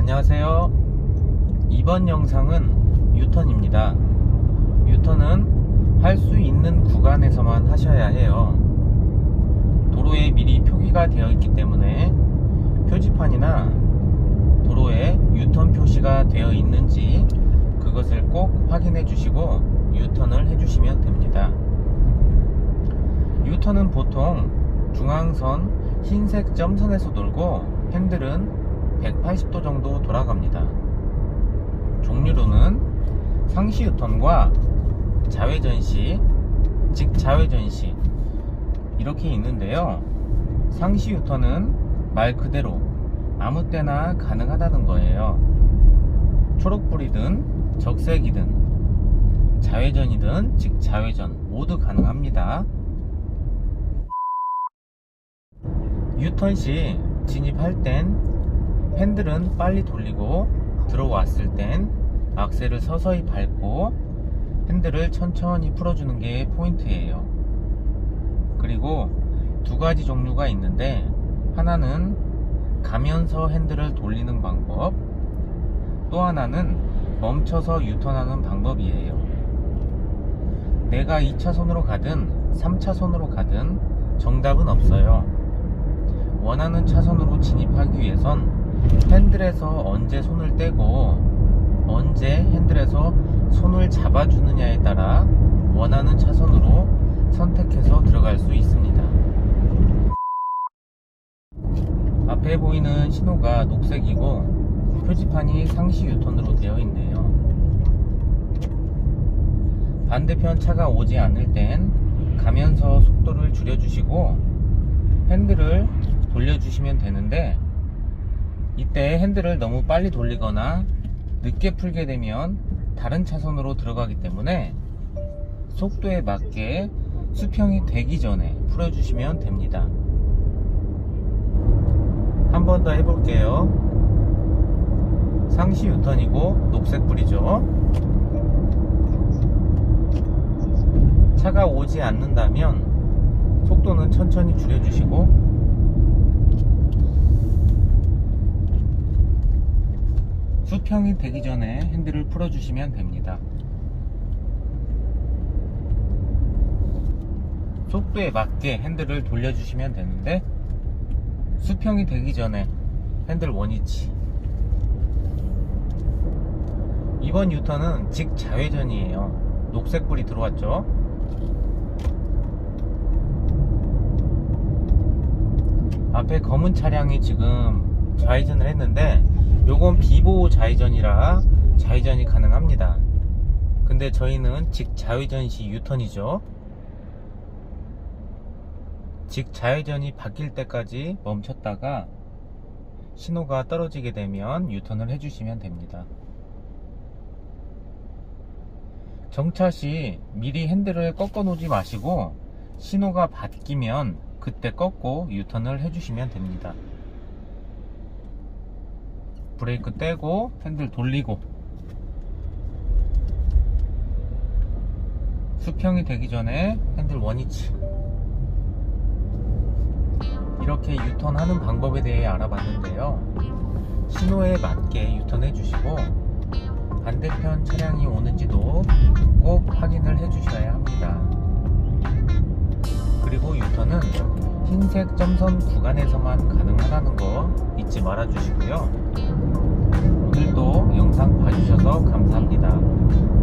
안녕하세요. 이번 영상은 유턴입니다. 유턴은 할 수 있는 구간에서만 하셔야 해요. 도로에 미리 표기가 되어 있기 때문에 표지판이나 도로에 유턴 표시가 되어 있는지 그것을 꼭 확인해 주시고 유턴을 해 주시면 됩니다. 유턴은 보통 중앙선 흰색 점선에서 돌고 핸들은 180도 정도 돌아갑니다. 종류로는 상시 유턴과 자회전시, 직자회전시 이렇게 있는데요. 상시 유턴은 말 그대로 아무 때나 가능하다는 거예요. 초록불이든 적색이든 자회전이든 직자회전 모두 가능합니다. 유턴 시 진입할 땐 핸들은 빨리 돌리고 들어왔을 땐 악셀을 서서히 밟고 핸들을 천천히 풀어주는 게 포인트예요. 그리고 두 가지 종류가 있는데 하나는 가면서 핸들을 돌리는 방법 또 하나는 멈춰서 유턴하는 방법이에요. 내가 2차선으로 가든 3차선으로 가든 정답은 없어요. 원하는 차선으로 진입하기 위해선 핸들에서 언제 손을 떼고 언제 핸들에서 손을 잡아주느냐에 따라 원하는 차선으로 선택해서 들어갈 수 있습니다. 앞에 보이는 신호가 녹색이고 표지판이 상시 유턴으로 되어 있네요. 반대편 차가 오지 않을 땐 가면서 속도를 줄여주시고 핸들을 돌려주시면 되는데 이때 핸들을 너무 빨리 돌리거나 늦게 풀게 되면 다른 차선으로 들어가기 때문에 속도에 맞게 수평이 되기 전에 풀어주시면 됩니다. 한 번 더 해볼게요. 상시 유턴이고 녹색 불이죠. 차가 오지 않는다면 속도는 천천히 줄여주시고 수평이 되기 전에 핸들을 풀어주시면 됩니다. 속도에 맞게 핸들을 돌려주시면 되는데 수평이 되기 전에 핸들 원위치. 이번 유턴은 직자회전이에요. 녹색불이 들어왔죠? 앞에 검은 차량이 지금 좌회전을 했는데 요건 비보호 좌회전이라 좌회전이 가능합니다 근데 저희는 직자회전 시 유턴이죠 직자회전이 바뀔 때까지 멈췄다가 신호가 떨어지게 되면 유턴을 해주시면 됩니다. 정차 시 미리 핸들을 꺾어 놓지 마시고 신호가 바뀌면 그때 꺾고 유턴을 해주시면 됩니다. 브레이크 떼고 핸들 돌리고 수평이 되기 전에 핸들 원위치 이렇게 유턴하는 방법에 대해 알아봤는데요. 신호에 맞게 유턴해 주시고 반대편 차량이 오는지도 흰색 점선 구간에서만 가능하다는 거 잊지 말아 주시고요. 오늘도 영상 봐주셔서 감사합니다.